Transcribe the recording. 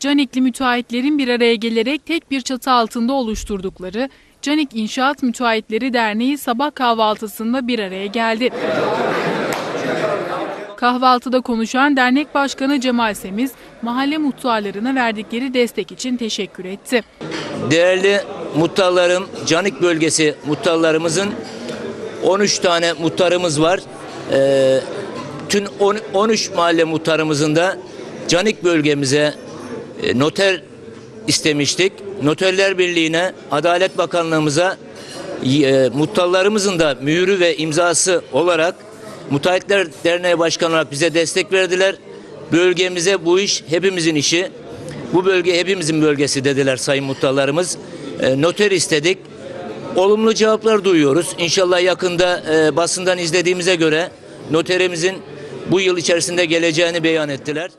Canikli müteahhitlerin bir araya gelerek tek bir çatı altında oluşturdukları Canik İnşaat Müteahhitleri Derneği sabah kahvaltısında bir araya geldi. Kahvaltıda konuşan dernek başkanı Cemal Semiz, mahalle muhtarlarına verdikleri destek için teşekkür etti. Değerli muhtarlarım, Canik bölgesi muhtarlarımızın 13 tane muhtarımız var. Ee, tüm on- 13 mahalle muhtarımızın da Canik bölgemize noter istemiştik. Noterler Birliği'ne, Adalet Bakanlığımıza e, da mühürü ve imzası olarak Müteahhitler Derneği Başkanı olarak bize destek verdiler. Bölgemize bu iş hepimizin işi. Bu bölge hepimizin bölgesi dediler sayın muhtarlarımız. E, noter istedik. Olumlu cevaplar duyuyoruz. İnşallah yakında e, basından izlediğimize göre noterimizin bu yıl içerisinde geleceğini beyan ettiler.